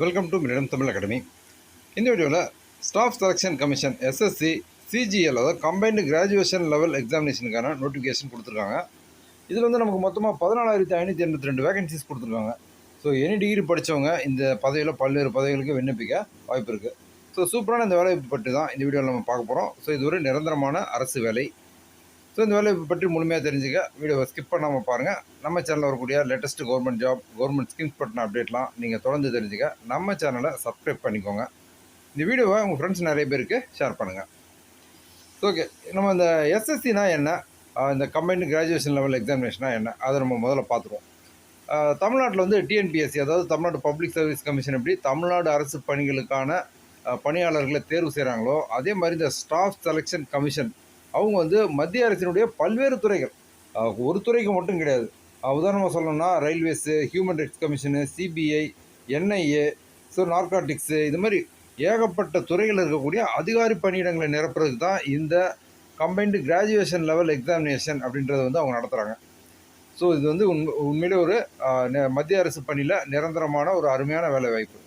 Welcome to மினிடம் Tamil academy இந்த வீடியோவில் staff selection commission SSC CGL அதாவது கம்பைன்டு கிராஜுவேஷன் லெவல் எக்ஸாமினேஷனுக்கான நோட்டிஃபிகேஷன் கொடுத்துருக்காங்க. இதில் வந்து நமக்கு மொத்தமாக பதினாலாயிரத்தி ஐநூற்றி எண்பத்தி ரெண்டு வேகன்சிஸ் கொடுத்துருக்காங்க. ஸோ எனி டிகிரி படித்தவங்க இந்த பதவியில் பல்வேறு பதவிகளுக்கு விண்ணப்பிக்க வாய்ப்பு இருக்குது ஸோ சூப்பரான இந்த வேலையை பற்றி தான் இந்த வீடியோவில் நம்ம பார்க்க போகிறோம் ஸோ இது ஒரு நிரந்தரமான அரசு வேலை. ஸோ இந்த வேலை பற்றி முழுமையாக தெரிஞ்சுக்க வீடியோவை ஸ்கிப் பண்ணாமல் பாருங்கள் நம்ம சேனலில் வரக்கூடிய latest government job government schemes பற்றின அப்டேட்லாம் நீங்கள் தொடர்ந்து தெரிஞ்சுக்க. நம்ம சேனலை சப்ஸ்கிரைப் பண்ணிக்கோங்க. இந்த வீடியோவை உங்கள் ஃப்ரெண்ட்ஸ் நிறைய பேருக்கு ஷேர் பண்ணுங்கள் ஓகே நம்ம இந்த எஸ்எஸ்சினா என்ன? இந்த கம்பைன்டு கிராஜுவேஷன் லெவல் எக்ஸாமினேஷனா என்ன? அதை நம்ம முதல்ல பார்த்துருவோம். தமிழ்நாட்டில் வந்து டிஎன்பிஎஸ்சி அதாவது தமிழ்நாடு பப்ளிக் சர்வீஸ் கமிஷன் எப்படி தமிழ்நாடு அரசு பணிகளுக்கான பணியாளர்களை தேர்வு செய்கிறாங்களோ அதே மாதிரி இந்த ஸ்டாஃப் செலெக்ஷன் கமிஷன் அவங்க வந்து மத்திய அரசினுடைய பல்வேறு துறைகள். ஒரு துறைக்கு மட்டும் கிடையாது. உதாரணமாக சொல்லணும்னா railways human rights commission CBI NIA so narcotics இது மாதிரி ஏகப்பட்ட துறைகள் இருக்கக்கூடிய அதிகாரி பணியிடங்களை நிரப்புறதுக்கு தான் இந்த கம்பைன்டு கிராஜுவேஷன் லெவல் எக்ஸாமினேஷன் அப்படின்றத வந்து அவங்க நடத்துகிறாங்க ஸோ இது வந்து உண் உண்மையிலே ஒரு மத்திய அரசு பணியில் நிரந்தரமான ஒரு அருமையான வேலை வாய்ப்பு.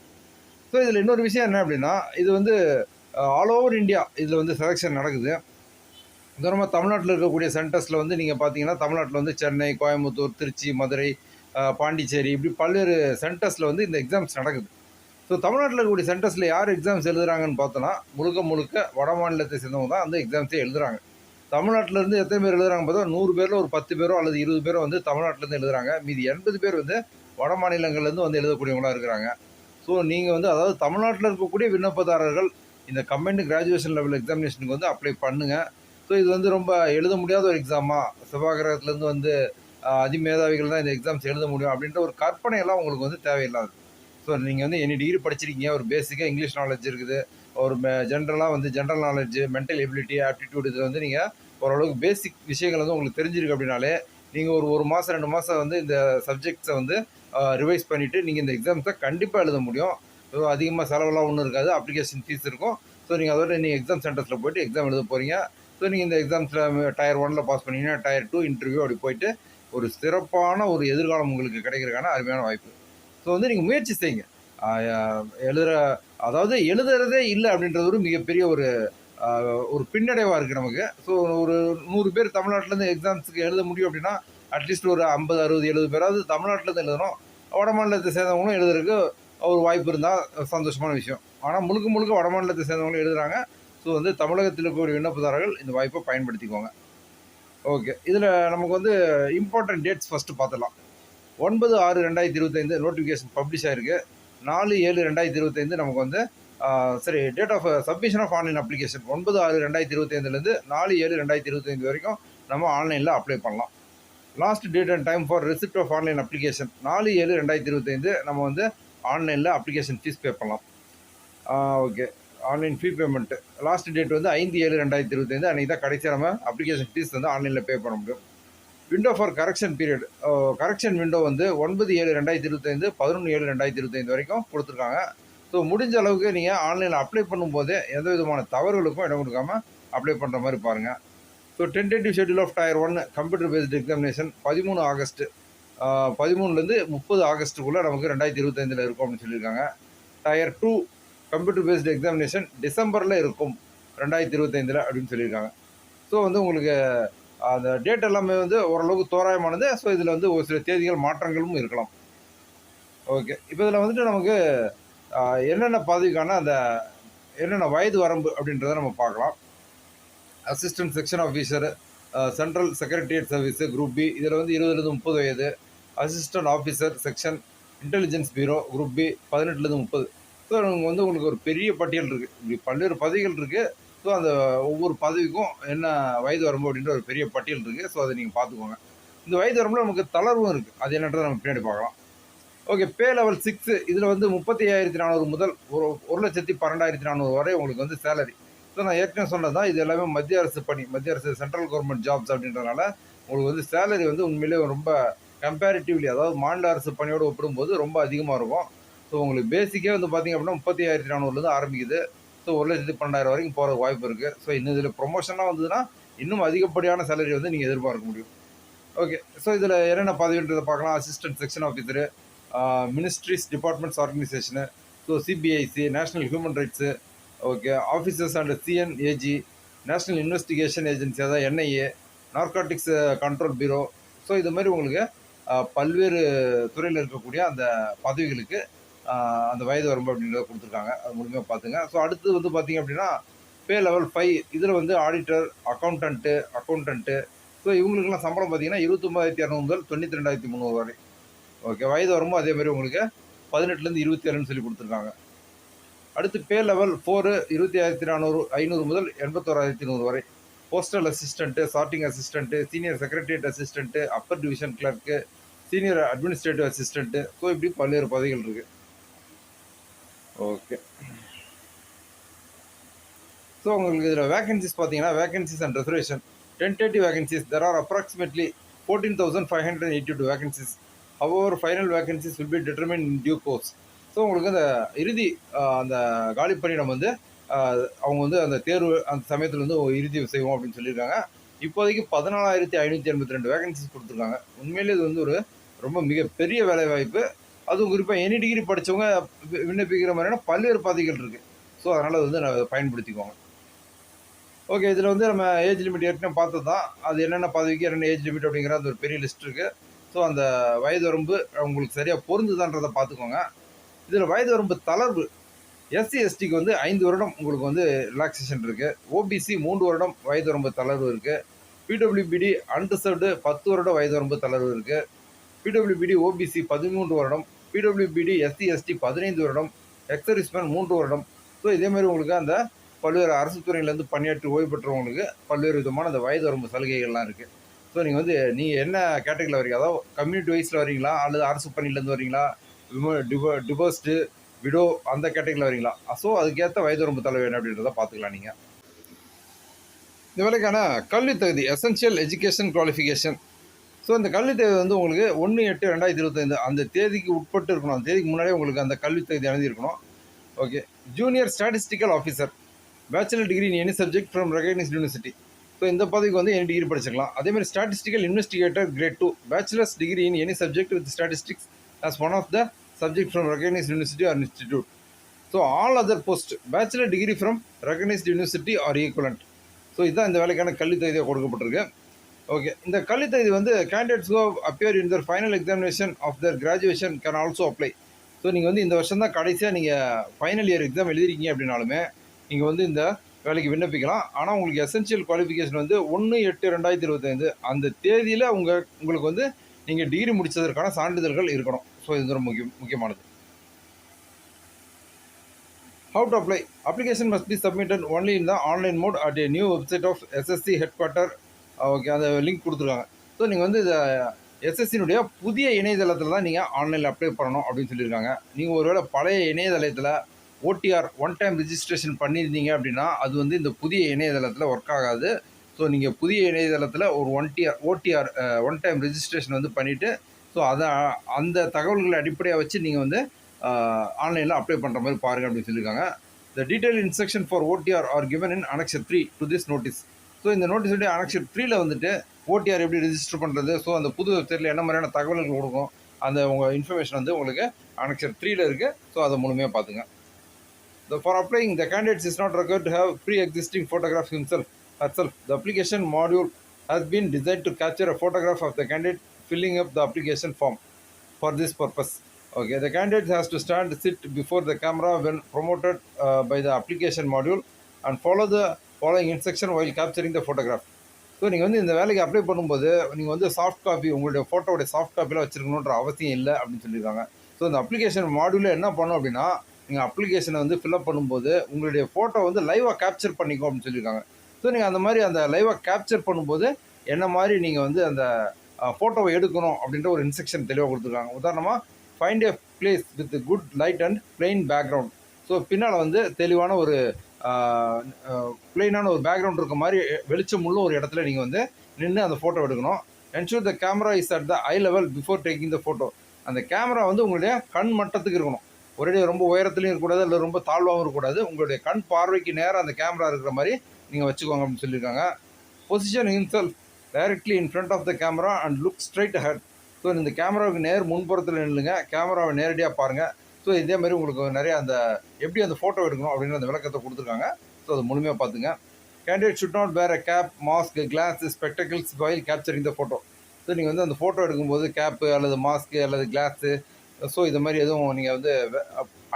ஸோ இதில் இன்னொரு விஷயம் என்ன அப்படின்னா இது வந்து ஆல் ஓவர் இந்தியா இதில் வந்து செலெக்ஷன் நடக்குது. தூரமாக தமிழ்நாட்டில் இருக்கக்கூடிய சென்டர்ஸில் வந்து நீங்கள் பார்த்தீங்கன்னா தமிழ்நாட்டில் வந்து சென்னை கோயம்புத்தூர் திருச்சி மதுரை பாண்டிச்சேரி இப்படி பல்வேறு சென்டர்ஸில் வந்து இந்த எக்ஸாம்ஸ் நடக்குது. ஸோ தமிழ்நாட்டில் இருக்கக்கூடிய சென்டர்ஸில் யார் எக்ஸாம்ஸ் எழுதுகிறாங்கன்னு பார்த்தோன்னா முழுக்க முழுக்க வட மாநிலத்தை சேர்ந்தவங்க தான் அந்த எக்ஸாம்ஸே எழுதுகிறாங்க தமிழ்நாட்டில் இருந்து எத்தனை பேர் எழுதுறாங்க பார்த்தா நூறு பேரில் ஒரு பத்து பேரோ அல்லது இருபது பேரோ வந்து தமிழ்நாட்டிலேருந்து எழுதுகிறாங்க மீதி எண்பது பேர் வந்து வட மாநிலங்கள்லேருந்து வந்து எழுதக்கூடியவங்களாக இருக்கிறாங்க. ஸோ நீங்கள் வந்து அதாவது தமிழ்நாட்டில் இருக்கக்கூடிய விண்ணப்பதாரர்கள் இந்த கம்பைன்டு கிராஜுவேஷன் லெவல் எக்ஸாமினேஷனுக்கு வந்து அப்ளை பண்ணுங்கள் ஸோ இது வந்து ரொம்ப எழுத முடியாத ஒரு எக்ஸாமா செவ்வாகிரகத்துலேருந்து வந்து அதிமேதாவிகள் தான் இந்த எக்ஸாம்ஸ் எழுத முடியும் அப்படின்ற ஒரு கற்பனையெல்லாம் உங்களுக்கு வந்து தேவையில்லாது. ஸோ நீங்கள் வந்து எனி டிகிரி படிச்சிருக்கீங்க ஒரு பேசிக்காக இங்கிலீஷ் நாலேஜ் இருக்குது. ஒரு ஜென்ரலாக வந்து general knowledge mental ability aptitude இதில் வந்து நீங்கள் ஓரளவுக்கு பேசிக் விஷயங்கள் வந்து உங்களுக்கு தெரிஞ்சிருக்கு அப்படின்னாலே நீங்கள் ஒரு ஒரு மாதம் ரெண்டு மாதம் வந்து இந்த சப்ஜெக்ட்ஸை வந்து ரிவைஸ் பண்ணிவிட்டு நீங்கள் இந்த எக்ஸாம்ஸை கண்டிப்பாக எழுத முடியும். ஸோ அதிகமாக செலவெல்லாம் ஒன்றும் இருக்காது. அப்ளிகேஷன் ஃபீஸ் இருக்கும். ஸோ நீங்கள் அதோட நீங்கள் எக்ஸாம் சென்டர்ஸில் போயிட்டு எக்ஸாம் எழுத போகிறீங்க ஸோ நீங்கள் இந்த எக்ஸாம்ஸில் டயர் ஒனில் பாஸ் பண்ணிங்கன்னா டயர் டூ இன்டர்வியூ அப்படி போயிட்டு ஒரு சிறப்பான ஒரு எதிர்காலம் உங்களுக்கு கிடைக்கிறதுக்கான அருமையான வாய்ப்பு. ஸோ வந்து நீங்கள் முயற்சி செய்யுங்க. எழுதுகிற அதாவது எழுதுறதே இல்லை அப்படின்றது ஒரு மிகப்பெரிய ஒரு ஒரு பின்னடைவாக இருக்குது நமக்கு. ஸோ ஒரு நூறு பேர் தமிழ்நாட்டிலேருந்து எக்ஸாம்ஸுக்கு எழுத முடியும் அப்படின்னா அட்லீஸ்ட் ஒரு ஐம்பது அறுபது எழுபது பேராவது தமிழ்நாட்டிலேருந்து எழுதணும் வட மாநிலத்தை சேர்ந்தவங்களும் எழுதுறதுக்கு ஒரு வாய்ப்பு இருந்தால் சந்தோஷமான விஷயம். ஆனால் முழுக்க முழுக்க வட மாநிலத்தை சேர்ந்தவங்களும் எழுதுகிறாங்க ஸோ வந்து தமிழகத்தில் இருக்கக்கூடிய விண்ணப்பதாரர்கள் இந்த வாய்ப்பை பயன்படுத்திக்கோங்க. ஓகே இதில் நமக்கு வந்து இம்பார்ட்டன்ட் டேட்ஸ் ஃபஸ்ட்டு பார்த்துடலாம் ஒன்பது ஆறு ரெண்டாயிரத்தி இருபத்தைந்து நோட்டிஃபிகேஷன் பப்ளிஷ் ஆகிருக்கு நாலு ஏழு ரெண்டாயிரத்தி இருபத்தைந்து நமக்கு வந்து சரி date of submission of online application ஒன்பது ஆறு ரெண்டாயிரத்தி இருபத்தைந்துலேருந்து நாலு ஏழு ரெண்டாயிரத்தி இருபத்தைந்து வரைக்கும் நம்ம ஆன்லைனில் அப்ளை பண்ணலாம். Last date and time for receipt of online application நாலு ஏழு ரெண்டாயிரத்தி இருபத்தைந்து நம்ம வந்து ஆன்லைனில் அப்ளிகேஷன் ஃபீஸ் பே பண்ணலாம். Okay online fee payment last date வந்து ஐந்து ஏழு ரெண்டாயிரத்தி இருபத்தைந்து. அன்றைக்கி தான் கடைசி நம்ம அப்ளிகேஷன் ஃபீஸ் வந்து ஆன்லைனில் பே பண்ண முடியும். Window for correction period correction window வந்து ஒன்பது ஏழு ரெண்டாயிரத்தி இருபத்தைந்து பதினொன்று ஏழு ரெண்டாயிரத்தி இருபத்தைந்து வரைக்கும் கொடுத்துருக்காங்க. ஸோ முடிஞ்ச அளவுக்கு நீங்கள் ஆன்லைனில் அப்ளை பண்ணும்போதே எந்த விதமான தவறுகளுக்கும் இடம் கொடுக்காம அப்ளை பண்ணுற மாதிரி பாருங்கள் so tentative schedule of tier one computer based examination பதிமூணு ஆகஸ்ட்டு பதிமூணுலேருந்து முப்பது ஆகஸ்ட்டுக்குள்ளே நமக்கு ரெண்டாயிரத்தி இருபத்தைந்தில் இருக்கும் அப்படின்னு சொல்லியிருக்காங்க. Tier two computer based examination டிசம்பரில் இருக்கும். ரெண்டாயிரத்தி இருபத்தைந்தில் அப்படின்னு சொல்லியிருக்காங்க. ஸோ வந்து உங்களுக்கு அந்த டேட் எல்லாமே வந்து ஓரளவுக்கு தோராயமானது. ஸோ இதில் வந்து ஒரு சில தேதிகள் மாற்றங்களும் இருக்கலாம். ஓகே இப்போ இதில் வந்துட்டு நமக்கு என்னென்ன பதவிக்கான அந்த என்னென்ன வயது வரம்பு அப்படின்றத நம்ம பார்க்கலாம். Assistant section officer central secretariat service group B இதில் வந்து இருபதுலேருந்து முப்பது வயது. Assistant officer section intelligence bureau group B பதினெட்டுலேருந்து முப்பது. ஸோ வந்து உங்களுக்கு ஒரு பெரிய பட்டியல் இருக்குது இப்படி பல்வேறு பதவிகள் இருக்குது ஸோ அந்த ஒவ்வொரு பதவிக்கும் என்ன வயது வரம்பு அப்படின்ற ஒரு பெரிய பட்டியல் இருக்குது ஸோ அதை நீங்கள் பார்த்துக்கோங்க. இந்த வயது வரம்பில் நமக்கு தளர்வும் இருக்குது அது என்னன்றதை நம்ம பின்னாடி பார்க்கலாம். ஓகே பே லெவல் சிக்ஸு இதில் வந்து முப்பத்தி ஐயாயிரத்தி நானூறு முதல் ஒரு ஒரு லட்சத்தி பன்னெண்டாயிரத்தி நானூறு வரை உங்களுக்கு வந்து சேலரி ஸோ நான் ஏற்கனவே சொன்னது தான் இது எல்லாமே மத்திய அரசு பணி. மத்திய அரசு சென்ட்ரல் கவர்மெண்ட் ஜாப்ஸ் அப்படின்றனால உங்களுக்கு வந்து சேலரி வந்து உண்மையிலேயே ரொம்ப கம்பேரிட்டிவ்லி அதாவது மாநில அரசு பணியோடு ஒப்பிடும்போது ரொம்ப அதிகமாக இருக்கும். ஸோ உங்களுக்கு பேசிக்கே வந்து பார்த்தீங்க அப்படின்னா முப்பத்தி ஆயிரத்தி நானூறுலேருந்து ஆரம்பிக்குது. ஸோ ஒரு லட்சத்தி பன்னெண்டாயிரம் வரைக்கும் போகிறதுக்கு வாய்ப்பு இருக்குது ஸோ இன்னும் இதில் ப்ரொமோஷனாக வந்ததுன்னா இன்னும் அதிகப்படியான சேலரி வந்து நீங்கள் எதிர்பார்க்க முடியும். ஓகே ஸோ இதில் என்னென்ன பதவின்றதை பார்க்கலாம். Assistant section officer ministries departments organisation so CBIC national human rights okay officers and CNAG national investigation agency அதாவது NIA narcotics control bureau so இது மாதிரி உங்களுக்கு பல்வேறு துறையில் இருக்கக்கூடிய அந்த பதவிகளுக்கு அந்த வயது வரம்பு அப்படின்றத கொடுத்துருக்காங்க. அது முழுமையாக பார்த்துங்க. ஸோ அடுத்து வந்து பார்த்தீங்க அப்படின்னா பே லெவல் ஃபைவ் இதில் வந்து ஆடிட்டர் அக்கௌண்டன்ட்டு அக்கௌண்டன்ட்டு ஸோ இவங்களுக்குலாம் சம்பளம் பார்த்தீங்கன்னா இருபத்தொம்பதாயிரத்தி இரநூறு முதல் தொண்ணூற்றி ரெண்டாயிரத்தி முந்நூறு வரை. ஓகே வயது வரும்போது அதே மாதிரி உங்களுக்கு பதினெட்டுலேருந்து இருபத்தி ஏழுன்னு சொல்லி கொடுத்துருக்காங்க. அடுத்து பே லெவல் ஃபோரு இருபத்தி ஆயிரத்தி நானூறு ஐநூறு முதல் எண்பத்தோராயிரத்தி நூறு வரை. Postal assistant sorting assistant senior secretariat assistant upper division clerk senior administrative assistant so இப்படி பல்வேறு பதவிகள் இருக்குது ஓகே ஸோ உங்களுக்கு இதில் வேகன்சிஸ் பார்த்தீங்கன்னா vacancies and reservation tentative vacancies there are approximately fourteen thousand five hundred eighty two vacancies our final vacancies will be determine in due course so உங்களுக்கு அந்த இறுதி அந்த காலி பணியிடம் வந்து அவங்க வந்து அந்த தேர்வு அந்த சமயத்தில் வந்து இறுதி செய்வோம் அப்படின்னு சொல்லியிருக்காங்க. இப்போதைக்கு பதினாலாயிரத்தி ஐநூற்றி எண்பத்தி ரெண்டு வேகன்சிஸ் கொடுத்துருக்காங்க. உண்மையிலே இது வந்து ஒரு ரொம்ப மிகப்பெரிய வேலைவாய்ப்பு. அதுவும் குறிப்பாக எனி டிகிரி படித்தவங்க விண்ணப்பிக்கிற மாதிரியான பல்வேறு பதவிகள் இருக்குது ஸோ அதனால் அது வந்து நான் பயன்படுத்திக்கோங்க. ஓகே இதில் வந்து நம்ம ஏஜ் லிமிட் ஏற்கனவே பார்த்தது தான் அது என்னென்ன பதவிக்கு என்னென்ன ஏஜ் லிமிட் அப்படிங்கிற அந்த ஒரு பெரிய லிஸ்ட் இருக்குது ஸோ அந்த வயது வரம்பு உங்களுக்கு சரியாக பொருந்துதான்றதை பார்த்துக்கோங்க. இதில் வயது வரம்பு தளர்வு எஸ்சி எஸ்டிக்கு வந்து ஐந்து வருடம் உங்களுக்கு வந்து ரிலாக்ஸேஷன் இருக்குது ஓபிசி மூன்று வருடம் வயது வரம்பு தளர்வு இருக்குது பிடபிள்யூபிடி அன்ரிசர்வ்டு பத்து வருடம் வயது வரம்பு தளர்வு இருக்குது பிடபிள்யூபிடி ஓபிசி பதிமூன்று வருடம் பிடபிள்யூபிடி எஸ்சி எஸ்டி பதினைந்து வருடம் எக்ஸரிஸ்மேன் மூன்று வருடம். ஸோ இதே மாதிரி உங்களுக்கு அந்த பல்வேறு அரசு துறையிலேருந்து பணியாற்றி ஓய்வு பெற்றவங்களுக்கு பல்வேறு விதமான அந்த வயது வரம்பு சலுகைகள்லாம் இருக்குது ஸோ நீங்கள் வந்து நீங்கள் என்ன கேட்டகரியில் வரீங்க அதாவது கம்யூனிட்டி வைஸில் வரீங்களா அல்லது அரசு பணியிலேருந்து வரீங்களா டிவோ டிவோர்ஸ்டு விடோ அந்த கேட்டகரியில் வரீங்களா ஸோ அதுக்கேற்ற வயது வரம்பு தலை வேணும் அப்படின்றத பார்த்துக்கலாம் நீங்கள் இந்த வேலைக்கான கல்வி தகுதி எசென்ஷியல் எஜுகேஷன் குவாலிஃபிகேஷன் ஸோ அந்த கல்வி தேவை வந்து உங்களுக்கு ஒன்று எட்டு ரெண்டாயிரத்தி இருபத்தைந்து அந்த தேதிக்கு உட்பட்டு இருக்கணும். அந்த தேதிக்கு முன்னாடியே உங்களுக்கு அந்த கல்வி தகுதி அணிந்திருக்கணும் okay junior statistical officer bachelor degree in any subject from recognised university so இந்த பதவிக்கு வந்து எனி டிகிரி படிச்சிக்கலாம். அதே மாதிரி statistical investigator grade two bachelors degree in any subject with statistics as one of the subject from recognized university or institute so all other post bachelor degree from recognized university or equivalent so இதுதான் இந்த வேலைக்கான கல்வி தகுதியாக கொடுக்கப்பட்டிருக்கு. Okay இந்த கல்வி தகுதி வந்து candidates who appear in their final examination of their graduation can also apply so நீங்கள் வந்து இந்த வருஷம் தான் கடைசியாக நீங்கள் ஃபைனல் இயர் எக்ஸாம் எழுதிருக்கீங்க அப்படின்னாலுமே நீங்கள் வந்து இந்த வேலைக்கு விண்ணப்பிக்கலாம். ஆனால் உங்களுக்கு எசென்ஷியல் குவாலிஃபிகேஷன் வந்து ஒன்று எட்டு ரெண்டாயிரத்தி இருபத்தைந்து அந்த தேதியில் உங்கள் உங்களுக்கு வந்து நீங்கள் டிகிரி முடித்ததற்கான சான்றிதழ்கள் இருக்கணும். ஸோ இது ரொம்ப முக்கியம் முக்கியமானது. How to apply application must be submitted only in the online mode at a new website of SSC headquarter okay அந்த லிங்க் கொடுத்துருக்காங்க. ஸோ நீங்கள் வந்து இந்த எஸ்எஸ்சினுடைய புதிய இணையதளத்தில் தான் நீங்கள் ஆன்லைனில் அப்ளை பண்ணணும் அப்படின்னு சொல்லியிருக்காங்க. நீங்கள் ஒருவேளை பழைய இணையதளத்தில் ஓடிஆர் ஒன் டைம் ரிஜிஸ்ட்ரேஷன் பண்ணியிருந்தீங்க அப்படின்னா அது வந்து இந்த புதிய இணையதளத்தில் ஒர்க் ஆகாது. ஸோ நீங்கள் புதிய இணையதளத்தில் ஒரு one TR OTR one time registration வந்து பண்ணிவிட்டு ஸோ அதை அந்த தகவல்களை அடிப்படையாக வச்சு நீங்கள் வந்து ஆன்லைனில் அப்ளை பண்ணுற மாதிரி பாருங்கள் அப்படின்னு சொல்லியிருக்காங்க. The detail instruction for OTR are given in annexure three to this notice so இந்த நோட்டீஸ் வந்து அனெக்ஷன் த்ரீயில் வந்துட்டு ஓடிஆர் எப்படி ரிஜிஸ்டர் பண்ணுறது ஸோ அந்த புது வெப்சைட்டில் என்ன மாதிரியான தகவல்கள் கொடுக்கும் அந்த உங்கள் இன்ஃபர்மேஷன் வந்து உங்களுக்கு அனெக்ஷன் த்ரீயில் இருக்குது ஸோ அதை முழுமையாக பார்த்துங்க the for applying the candidates is not require to have pre existing photograph himself herself the application module has been design to capture a photograph of the candidate filling up the application form for this purpose okay the candidate has to stand sit before the camera when promoted by the application module and follow the following instruction while capturing the photograph so நீங்கள் வந்து இந்த வேலைக்கு apply பண்ணும்போது நீங்கள் வந்து soft copy உங்களுடைய ஃபோட்டோடைய soft காப்பிலாம் வச்சுருக்கணுன்ற அவசியம் இல்லை அப்படின்னு சொல்லியிருக்காங்க ஸோ இந்த அப்ளிகேஷன் மாடியூலில் என்ன பண்ணும் அப்படின்னா நீங்கள் அப்ளிகேஷனை வந்து ஃபில்அப் பண்ணும்போது உங்களுடைய ஃபோட்டோ வந்து லைவாக கேப்சர் பண்ணிக்கோ அப்படின்னு சொல்லியிருக்காங்க ஸோ நீங்கள் அந்த மாதிரி அந்த லைவாக கேப்சர் பண்ணும்போது என்ன மாதிரி நீங்கள் வந்து அந்த ஃபோட்டோவை எடுக்கணும் அப்படின்ற ஒரு இன்ஸ்ட்ரக்ஷன் தெளிவாக கொடுத்துருக்காங்க. உதாரணமாக find a place with good light and plain background so பின்னால் வந்து தெளிவான ஒரு பிளெயினான ஒரு பேக்ரவுண்ட் இருக்க மாதிரி வெளிச்சம் உள்ள ஒரு இடத்துல நீங்கள் வந்து நின்று அந்த ஃபோட்டோ எடுக்கணும். Ensure the camera is at the eye level before taking the photo அந்த கேமரா வந்து உங்களுடைய கண் மட்டத்துக்கு இருக்கணும். ஒரே ரொம்ப உயரத்துலையும் இருக்கக்கூடாது இல்லை ரொம்ப தாழ்வாகவும் இருக்கக்கூடாது. உங்களுடைய கண் பார்வைக்கு நேராக அந்த கேமரா இருக்கிற மாதிரி நீங்கள் வச்சுக்கோங்க அப்படின்னு சொல்லியிருக்காங்க. Position himself directly in front of the camera and look straight head so இந்த கேமராவுக்கு நேர் முன்புறத்தில் நில்லுங்க. கேமராவை நேரடியாக பாருங்கள் ஸோ இதே மாதிரி உங்களுக்கு நிறைய அந்த எப்படி அந்த ஃபோட்டோ எடுக்கணும் அப்படின்ற அந்த விளக்கத்தை கொடுத்துருக்காங்க. ஸோ அதை முழுமையாக பார்த்துங்க. Candidate should not wear a cap mask glass spectacles while capturing the photo so நீங்கள் வந்து அந்த ஃபோட்டோ எடுக்கும்போது கேப்பு அல்லது மாஸ்க்கு அல்லது கிளாஸு ஸோ இது மாதிரி எதுவும் நீங்கள் வந்து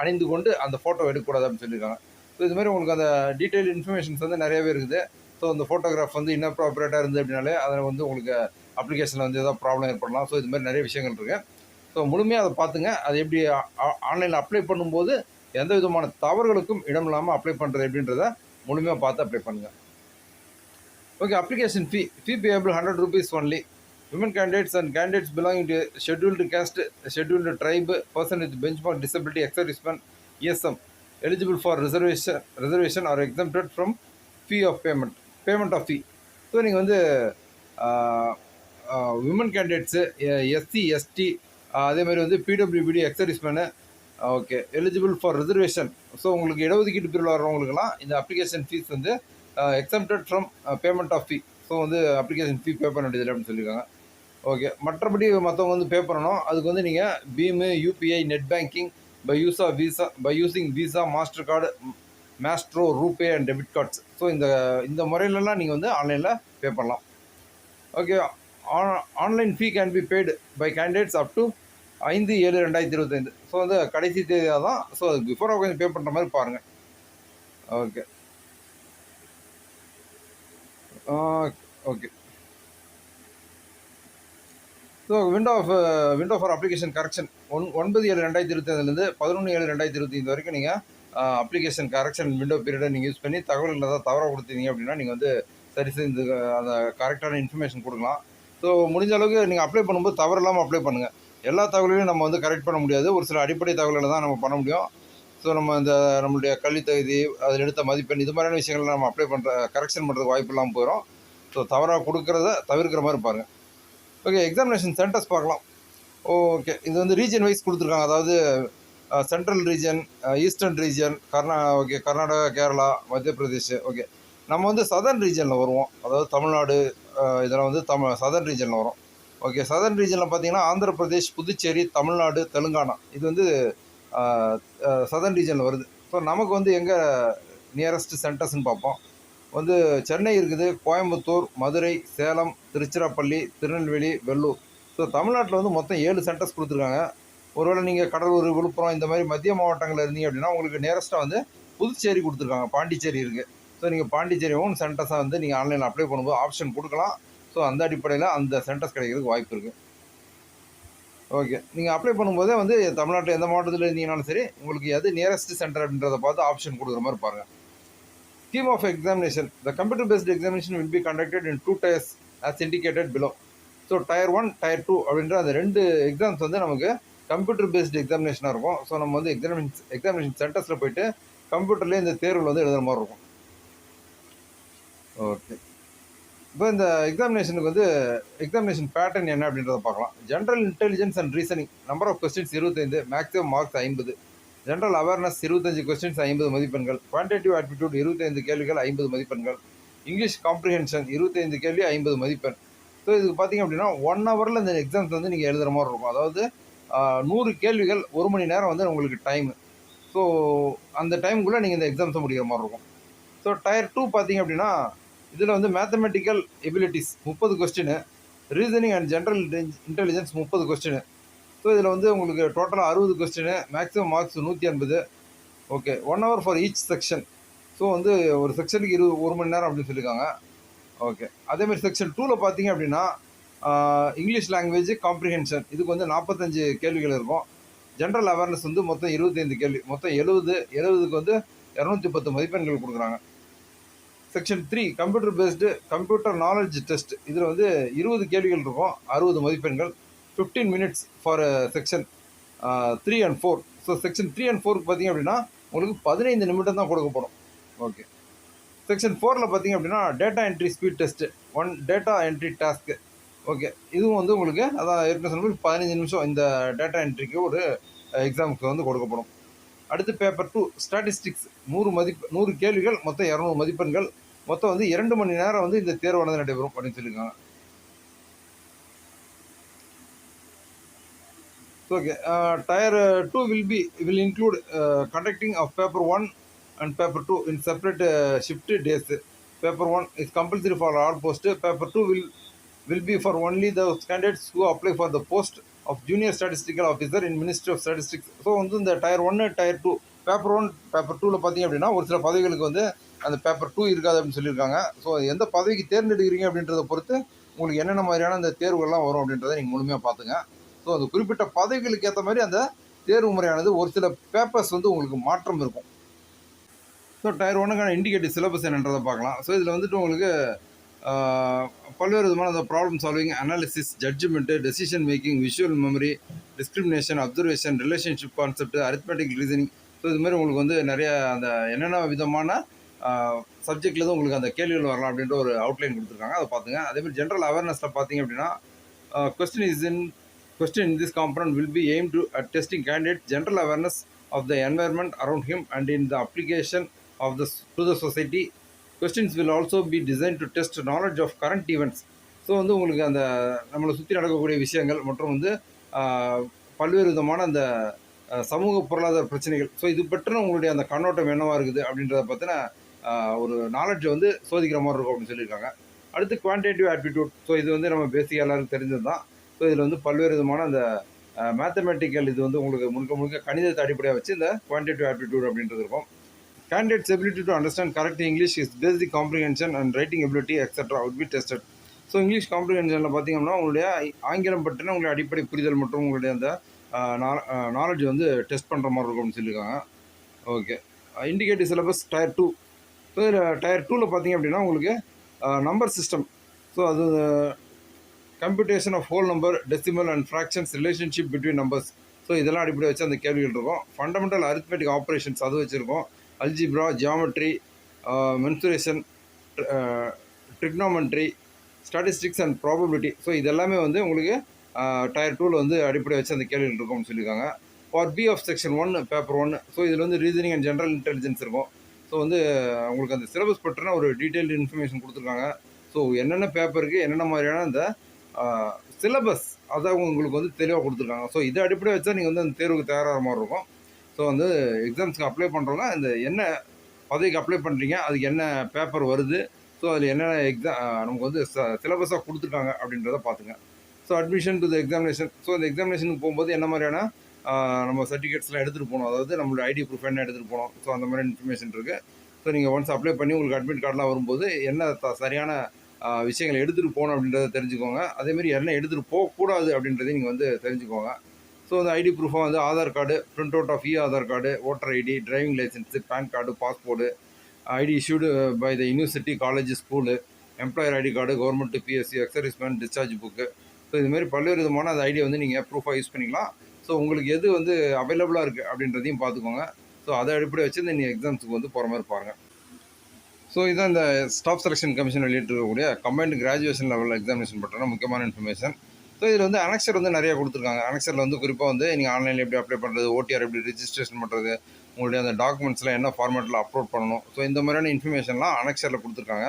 அணிந்து கொண்டு அந்த ஃபோட்டோ எடுக்கக்கூடாது அப்படின்னு சொல்லியிருக்காங்க. ஸோ இது மாதிரி உங்களுக்கு அந்த டீட்டெயில் இன்ஃபர்மேஷன்ஸ் வந்து நிறையவே இருக்குது. ஸோ அந்த ஃபோட்டோகிராஃப் வந்து இன்னப்ராப்ரேட்டாக இருந்து அப்படின்னாலே அதில் வந்து உங்களுக்கு அப்ளிகேஷனில் வந்து ஏதாவது ப்ராப்ளம் ஏற்படலாம். ஸோ இது மாதிரி நிறைய விஷயங்கள் இருக்குது ஸோ முழுமையாக அதை பார்த்துங்க. அது எப்படி ஆன்லைனில் அப்ளை பண்ணும்போது எந்த விதமான தவறுகளுக்கும் இடம் இல்லாமல் அப்ளை பண்ணுறது எப்படின்றத முழுமையாக பார்த்து அப்ளை பண்ணுங்கள் okay application fee fee payable hundred rupees only women candidates and candidates belonging to scheduled caste scheduled tribe person with benchmark disability ex serviceman ESM eligible for reservation reservation are exempted from fee of payment payment of fee so நீங்கள் வந்து women candidates SC ST அதே மாதிரி வந்து PWBD ex servicemen okay eligible for reservation so உங்களுக்கு இடஒதுக்கீட்டு பிரிவில் வர்றவங்களுக்குலாம் இந்த அப்ளிகேஷன் ஃபீஸ் வந்து exempted from payment of fee so வந்து அப்ளிகேஷன் ஃபீ பே பண்ண வேண்டியதில்லை அப்படின்னு சொல்லியிருக்காங்க. ஓகே மற்றபடி மற்றவங்க வந்து பே பண்ணணும். அதுக்கு வந்து நீங்கள் BHIM UPI net banking by use of Visa by using Visa Mastercard Maestro RuPay and debit cards so இந்த இந்த முறையிலலாம் நீங்கள் வந்து ஆன்லைனில் பே பண்ணலாம். Okay online fee can be paid by candidates up to ஐந்து ஏழு ரெண்டாயிரத்தி இருபத்தைந்து. ஸோ வந்து கடைசி தேதியாக தான் ஸோ அது பிஃபோராக கொஞ்சம் பே பண்ணுற மாதிரி பாருங்கள் okay okay so window of window for application correction one ஒன்பது ஏழு ரெண்டாயிரத்தி இருபத்தைந்துலேருந்து பதினொன்று ஏழு ரெண்டாயிரத்தி இருபத்தைந்து வரைக்கும் நீங்கள் அப்ளிகேஷன் கரெக்ஷன் விண்டோ பீரியடை நீங்கள் யூஸ் பண்ணி தகவல்கள் ஏதாவது தவறாக கொடுத்தீங்க அப்படின்னா நீங்கள் வந்து சரி செய்து அந்த கரெக்டான இன்ஃபர்மேஷன் கொடுக்கலாம். ஸோ முடிஞ்ச அளவுக்கு நீங்கள் அப்ளை பண்ணும்போது தவறு இல்லாமல் அப்ளை பண்ணுங்கள் எல்லா தகவலையும் நம்ம வந்து கரெக்ட் பண்ண முடியாது. ஒரு சில அடிப்படை தகவல்களை தான் நம்ம பண்ண முடியும். ஸோ நம்ம இந்த நம்மளுடைய கல்வி தகுதி அதில் எடுத்த மதிப்பெண் இது மாதிரியான விஷயங்கள் நம்ம அப்ளை பண்ணுற கரெக்ஷன் பண்ணுறதுக்கு வாய்ப்பு இல்லாமல் போயிடும் ஸோ தவறாக கொடுக்குறத தவிர்க்கிற மாதிரி பாருங்கள் ஓகே எக்ஸாமினேஷன் சென்டர்ஸ் பார்க்கலாம். ஓகே இது வந்து ரீஜன் வைஸ் கொடுத்துருக்காங்க. அதாவது சென்ட்ரல் ரீஜன் ஈஸ்டர்ன் ரீஜன் கர்நா ஓகே கர்நாடகா கேரளா மத்திய பிரதேஷ் ஓகே நம்ம வந்து சதர்ன் ரீஜனில் வருவோம். அதாவது தமிழ்நாடு இதெல்லாம் வந்து தமிழ் சதர்ன் ரீஜனில் வரும். ஓகே சதர்ன் ரீஜனில் பார்த்தீங்கன்னா ஆந்திர பிரதேஷ் புதுச்சேரி தமிழ்நாடு தெலுங்கானா. இது வந்து சதர்ன் ரீஜனில் வருது. ஸோ நமக்கு வந்து எங்கே நியரஸ்ட் சென்டர்ஸ்னு பார்ப்போம் வந்து சென்னை இருக்குது கோயம்புத்தூர் மதுரை சேலம் திருச்சிராப்பள்ளி திருநெல்வேலி வெள்ளூர். ஸோ தமிழ்நாட்டில் வந்து மொத்தம் ஏழு சென்டர்ஸ் கொடுத்துருக்காங்க. ஒருவேளை நீங்கள் கடலூர் விழுப்புரம் இந்த மாதிரி மத்திய மாவட்டங்களில் இருந்தீங்க அப்படின்னா உங்களுக்கு நேரஸ்ட்டாக வந்து புதுச்சேரி கொடுத்துருக்காங்க. பாண்டிச்சேரி இருக்குது ஸோ நீங்கள் பாண்டிச்சேரி ஓன் சென்டர்ஸாக வந்து நீங்கள் ஆன்லைனில் அப்ளை பண்ணும்போது ஆப்ஷன் கொடுக்கலாம். ஸோ அந்த அடிப்படையில் அந்த சென்டர்ஸ் கிடைக்கிறதுக்கு வாய்ப்பு இருக்குது ஓகே நீங்கள் அப்ளை பண்ணும்போதே வந்து தமிழ்நாட்டில் எந்த மாவட்டத்தில் இருந்தீங்கனாலும் சரி உங்களுக்கு எது நியரஸ்ட் சென்டர் அப்படின்றத பார்த்து ஆப்ஷன் கொடுக்குற மாதிரி பாருங்கள் scheme of examination the computer based examination will be conducted in two tiers as indicated below so tier one tier two அப்படின்ற அந்த ரெண்டு எக்ஸாம்ஸ் வந்து நமக்கு கம்ப்யூட்டர் பேஸ்டு எக்ஸாமினேஷனாக இருக்கும். ஸோ நம்ம வந்து எக்ஸாமினேஷன் எக்ஸாமினேஷன் சென்டர்ஸில் போயிட்டு கம்ப்யூட்டர்லேயே இந்த தேர்வில் வந்து எழுதுகிற மாதிரி இருக்கும். ஓகே இப்போ இந்த எக்ஸாமினேஷனுக்கு வந்து எக்ஸாமினேஷன் பேட்டர்ன் என்ன அப்படின்றத பார்க்கலாம். General intelligence and reasoning number of questions இருபத்தைந்து மேக்ஸிமம் மார்க்ஸ் ஐம்பது. ஜென்ரல் அவேர்னஸ் இருபத்தஞ்சு கொஸ்டின்ஸ் ஐம்பது மதிப்பெண்கள். குவான்டிட்டிவ் ஆட்டிடியூட் இருபத்தைந்து கேள்விகள் ஐம்பது மதிப்பெண்கள். இங்கிலீஷ் காம்ப்ரிஹென்ஷன் இருபத்தைந்து கேள்வி ஐம்பது மதிப்பெண். ஸோ இதுக்கு பார்த்தீங்க அப்படின்னா ஒன் ஹவரில் இந்த எக்ஸாம்ஸ் வந்து நீங்கள் எழுதுகிற மாதிரி இருக்கும். அதாவது நூறு கேள்விகள் ஒரு மணி நேரம் வந்து உங்களுக்கு டைம் ஸோ அந்த டைமுக்குள்ளே நீங்கள் இந்த எக்ஸாம்ஸை முடிக்கிற மாதிரி இருக்கும். ஸோ டயர் டூ பார்த்தீங்க அப்படின்னா இதில் வந்து மேத்தமெட்டிக்கல் எபிலிட்டிஸ் முப்பது question reasoning and general intelligence முப்பது கொஸ்டின் ஸோ இதில் வந்து உங்களுக்கு டோட்டலாக அறுபது கொஸ்டின் மேக்ஸிமம் மார்க்ஸ் நூற்றி ஐம்பது. Okay one hour for each section so வந்து ஒரு செக்ஷனுக்கு இருபது ஒரு மணி நேரம் அப்படின்னு சொல்லியிருக்காங்க. ஓகே அதேமாதிரி செக்ஷன் டூவில் பார்த்தீங்க அப்படின்னா இங்கிலீஷ் லாங்குவேஜ் காம்ப்ரிஹென்ஷன் இதுக்கு வந்து நாற்பத்தஞ்சு கேள்விகள் இருக்கும். ஜென்ரல் அவேர்னஸ் வந்து மொத்தம் இருபத்தைந்து கேள்வி மொத்தம் எழுபது எழுபதுக்கு வந்து இரநூத்தி பத்து மதிப்பெண்கள் கொடுக்குறாங்க. Section three computer based computer knowledge test இதில் வந்து இருபது கேள்விகள் இருக்கும். அறுபது மதிப்பெண்கள். Fifteen minutes for section three and four so section three and ஃபோருக்கு பார்த்தீங்க அப்படின்னா உங்களுக்கு பதினைந்து நிமிடம் தான் கொடுக்கப்படும். ஓகே செக்ஷன் ஃபோரில் பார்த்தீங்க அப்படின்னா data entry speed test one data entry task okay இதுவும் வந்து உங்களுக்கு அதான் ஏற்கனவே சொன்ன பதினஞ்சு நிமிஷம் இந்த டேட்டா என்ட்ரிக்கு ஒரு uh, எக்ஸாமுக்கு வந்து கொடுக்கப்படும். அடுத்து பேப்பர் டூ ஸ்டாட்டிஸ்டிக்ஸ் நூறு மதிப்பு நூறு கேள்விகள் மொத்தம் இரநூறு மதிப்பெண்கள் மொத்தம் வந்து இரண்டு மணி நேரம் வந்து இந்த தேர்வானது நடைபெறும் அப்படின்னு okay tier two will be will include conducting of paper one and paper two in separate shift days paper one is compulsory for all post paper two will will be for only the candidates who apply for the post of junior statistical officer in ministry of statistics so வந்து இந்த tier ஒன்று tier two paper one paper டூவில் பார்த்தீங்க அப்படின்னா ஒரு சில பதவிகளுக்கு வந்து அந்த பேப்பர் டூ இருக்காது அப்படின்னு சொல்லியிருக்காங்க. ஸோ எந்த பதவிக்கு தேர்ந்தெடுக்கிறீங்க அப்படின்றத பொறுத்து உங்களுக்கு என்னென்ன மாதிரியான அந்த தேர்வுகள்லாம் வரும் அப்படின்றத நீங்கள் முழுமையாக பார்த்துங்க. ஸோ அந்த குறிப்பிட்ட பதவிகளுக்கு ஏற்ற மாதிரி அந்த தேர்வு முறையானது ஒரு சில பேப்பர்ஸ் வந்து உங்களுக்கு மாற்றம் இருக்கும். ஸோ டயர் ஒன்றுக்கான இண்டிகேட்டிவ் சிலபஸ் என்னன்றதை பார்க்கலாம். ஸோ இதில் வந்துட்டு உங்களுக்கு பல்வேறு விதமான அந்த problem solving analysis judgement decision making visual memory discrimination observation relationship concept arithmetic reasoning so இது மாதிரி உங்களுக்கு வந்து நிறைய அந்த என்னென்ன விதமான சப்ஜெக்டில் தான் உங்களுக்கு அந்த கேள்விகள் வரலாம் அப்படின்ற ஒரு அவுட்லைன் கொடுத்துருக்காங்க. அதை பார்த்துங்க. அதேமாதிரி ஜென்ரல் அவேர்னஸில் பார்த்தீங்க அப்படின்னா question is in question in this component will be aimed to at testing candidate general awareness of the environment around him and in the application of the to the society. Questions will also be design to test knowledge of current events so வந்து உங்களுக்கு அந்த நம்மளை சுற்றி நடக்கக்கூடிய விஷயங்கள் மற்றும் வந்து பல்வேறு விதமான அந்த சமூக பொருளாதார பிரச்சனைகள். ஸோ இது பற்றின உங்களுடைய அந்த கண்ணோட்டம் என்னவாக இருக்குது அப்படின்றத பற்றின ஒரு நாலெட்ஜை வந்து சோதிக்கிற மாதிரி இருக்கும் அப்படின்னு சொல்லியிருக்காங்க. அடுத்து குவான்டேட்டிவ் ஆட்டிடியூட் ஸோ இது வந்து நம்ம பேசிக் எல்லாருக்கும் தெரிஞ்சது தான். ஸோ இதில் வந்து பல்வேறு விதமான அந்த மேத்தமெட்டிக்கல் இது வந்து உங்களுக்கு முழுக்க முழுக்க கணிதத்தை அடிப்படையாக வச்சு இந்த குவான்டிட்டிவ் ஆட்டிடியூட் அப்படின்றது இருக்கும். Candidates ability to understand correct english is basic comprehension and writing ability etc would be tested. So English காம்ப்ரிஹென்ஷனில் பார்த்தீங்கன்னா உங்களுடைய ஆங்கிலம் பற்றின உங்களுடைய அடிப்படை புரிதல் மற்றும் உங்களுடைய அந்த நாலேஜ் வந்து டெஸ்ட் பண்ணுற மாதிரி இருக்கும்னு சொல்லியிருக்காங்க okay indicative syllabus tier two so இதில் டயர் டூவில் பார்த்தீங்க அப்படின்னா உங்களுக்கு நம்பர் சிஸ்டம் ஸோ அது computation of whole number decimal and fractions relationship between numbers so இதெல்லாம் அடிப்படை வச்சு அந்த கேள்விகள் இருக்கும். ஃபண்டமெண்டல் அரித்மெட்டிக் ஆப்ரேஷன்ஸ் அது வச்சுருக்கோம். Algebra geometry mensuration trigonometry statistics and probability. So இதெல்லாமே வந்து உங்களுக்கு டயர் டூவில் வந்து அடிப்படை வச்சு அந்த கேள்விகள் இருக்கும்னு சொல்லியிருக்காங்க. For B of section one paper one so இதில் வந்து ரீசனிங் அண்ட் ஜென்ரல் இன்டெலிஜென்ஸ் இருக்கும். ஸோ வந்து உங்களுக்கு அந்த சிலபஸ் பற்றின ஒரு டீட்டெயில்டு இன்ஃபர்மேஷன் கொடுத்துருக்காங்க. ஸோ என்னென்ன பேப்பருக்கு என்னென்ன மாதிரியான அந்த சிலபஸ் அதை உங்களுக்கு வந்து தெளிவாக கொடுத்துருக்காங்க. ஸோ இதை அடிப்படையாக வச்சா நீங்கள் வந்து அந்த தேர்வுக்கு தயாராகிற மாதிரி இருக்கும். ஸோ வந்து எக்ஸாம்ஸ்க்கு அப்ளை பண்ணுறவங்க இந்த என்ன பதவிக்கு அப்ளை பண்ணுறீங்க அதுக்கு என்ன பேப்பர் வருது ஸோ அதில் என்னென்ன எக்ஸாம் நமக்கு வந்து சிலபஸாக கொடுத்துருக்காங்க அப்படின்றத பார்த்துங்க so admission to the examination so இந்த எக்ஸாமினேஷனுக்கு போகும்போது என்ன மாதிரியான நம்ம சர்டிஃபிகேட்ஸ்லாம் எடுத்துகிட்டு போகணும். அதாவது நம்மளோட ஐடி ப்ரூஃப் என்ன எடுத்துகிட்டு போகணும். ஸோ அந்த மாதிரி இன்ஃபர்மேஷன் இருக்குது ஸோ நீங்கள் ஒன்ஸ் அப்ளை பண்ணி உங்களுக்கு அட்மிட் கார்டெலாம் வரும்போது என்ன த- சரியான விஷயங்களை எடுத்துகிட்டு போகணும் அப்படின்றத தெரிஞ்சுக்கோங்க. அதேமாதிரி என்ன எடுத்துகிட்டு போகக்கூடாது அப்படின்றதையும் நீங்கள் வந்து தெரிஞ்சுக்கோங்க. ஸோ அந்த ஐடி ப்ரூஃபாக வந்து Aadhaar card print out of e Aadhaar card voter ID driving licence PAN card passport ID issued by the university college school employer ID card government PSC ex serviceman discharge book so இது மாதிரி பல்வேறு விதமான அந்த ஐடியை வந்து நீங்கள் ப்ரூஃபாக use பண்ணிக்கலாம். So உங்களுக்கு எது வந்து அவைலபிளாக இருக்குது அப்படின்றதையும் பார்த்துக்கோங்க. ஸோ அதை அடிப்படையை வச்சு நீங்கள் எக்ஸாம்ஸுக்கு வந்து போகிற மாதிரி பாருங்கள் ஸோ இதான் இந்த ஸ்டாஃப் செலெக்ஷன் கமிஷன் வெளியிட்டிருக்கக்கூடிய கம்பைன்டு கிராஜுவேஷன் லெவல் எக்ஸாமினேஷன் பற்றின முக்கியமான இன்ஃபர்மேஷன் ஸோ இதில் வந்து அனெக்சர் வந்து நிறையா கொடுத்துருக்காங்க. அனெக்சரில் வந்து குறிப்பாக வந்து நீங்கள் ஆன்லைனில் எப்படி அப்ளை பண்ணுறது ஓடிஆர் எப்படி ரிஜிஸ்ட்ரேஷன் பண்ணுறது உங்களுடைய அந்த டாக்குமெண்ட்ஸ்லாம் என்ன ஃபார்மேட்டில் அப்லோட் பண்ணணும். ஸோ இந்த மாதிரியான இன்ஃபர்மேஷன்லாம் அனெக்சரில் கொடுத்துருக்காங்க.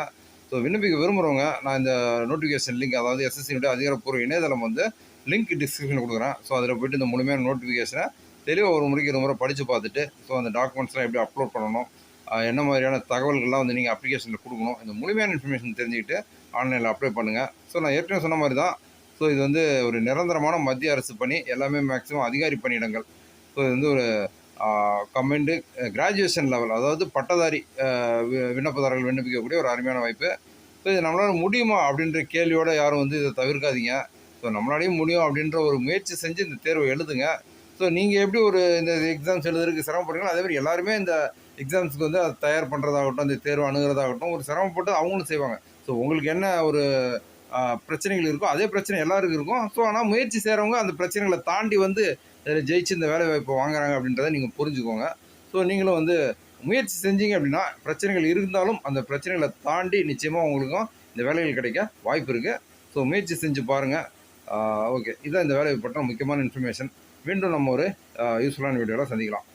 ஸோ விண்ணப்பிக்க விரும்புகிறவங்க நான் இந்த நோட்டிஃபிகேஷன் லிங்க் அதாவது எஸ்எஸ்சியுடைய அதிகாரப்பூர்வ இணையதளம் வந்து லிங்க் டிஸ்கிரிப்ஷனில் கொடுக்குறேன். ஸோ அதில் போயிட்டு இந்த முழுமையான நோட்டிஃபிகேஷனை தெளிவாக ஒரு முறைக்கு ஒரு முறை படித்து பார்த்துட்டு ஸோ அந்த டாக்குமெண்ட்ஸ்லாம் எப்படி அப்லோட் பண்ணணும் என்ன மாதிரியான தகவல்கள்லாம் வந்து நீங்கள் அப்ளிகேஷனில் கொடுக்கணும் இந்த முழுமையான இன்ஃபர்மேஷன் தெரிஞ்சுக்கிட்டு ஆன்லைனில் அப்ளை பண்ணுங்கள் ஸோ நான் ஏற்கனவே சொன்ன மாதிரி தான் ஸோ இது வந்து ஒரு நிரந்தரமான மத்திய அரசு பணி. எல்லாமே மேக்ஸிமம் அதிகாரி பணியிடங்கள். ஸோ இது வந்து ஒரு கமெண்டு கிராஜுவேஷன் லெவல் அதாவது பட்டதாரி வி- விண்ணப்பதாரர்கள் விண்ணப்பிக்கக்கூடிய ஒரு அருமையான வாய்ப்பு. ஸோ இது நம்மளால் முடியுமா அப்படின்ற கேள்வியோடு யாரும் வந்து இதை தவிர்க்காதீங்க. ஸோ நம்மளாலையும் முடியும் அப்படின்ற ஒரு முயற்சி செஞ்சு இந்த தேர்வை எழுதுங்க. ஸோ நீங்கள் எப்படி ஒரு இந்த எக்ஸாம்ஸ் எழுதுறதுக்கு சிரமப்படுறீங்களோ அதே மாதிரி எல்லாருமே இந்த எக்ஸாம்ஸுக்கு வந்து அதை தயார் பண்ணுறதாகட்டும் அந்த தேர்வு அணுகிறதாகட்டும் ஒரு சிரமப்பட்டு அவங்களும் செய்வாங்க. ஸோ உங்களுக்கு என்ன ஒரு பிரச்சனைகள் இருக்கும். அதே பிரச்சனை எல்லாருக்கும் இருக்கும். ஸோ ஆனால் முயற்சி செய்கிறவங்க அந்த பிரச்சனைகளை தாண்டி வந்து ஜெயிச்சு இந்த வேலை வாய்ப்பை வாங்குறாங்க அப்படின்றத நீங்கள் புரிஞ்சுக்கோங்க. ஸோ நீங்களும் வந்து முயற்சி செஞ்சீங்க அப்படின்னா பிரச்சனைகள் இருந்தாலும் அந்த பிரச்சனைகளை தாண்டி நிச்சயமாக உங்களுக்கும் இந்த வேலைகள் கிடைக்க வாய்ப்பு இருக்குது ஸோ முயற்சி செஞ்சு பாருங்கள் ஓகே இதுதான் இந்த வேலையை பற்றின முக்கியமான இன்ஃபர்மேஷன் மீண்டும் நம்ம ஒரு யூஸ்ஃபுல்லான வீடியோவில் சந்திக்கலாம்.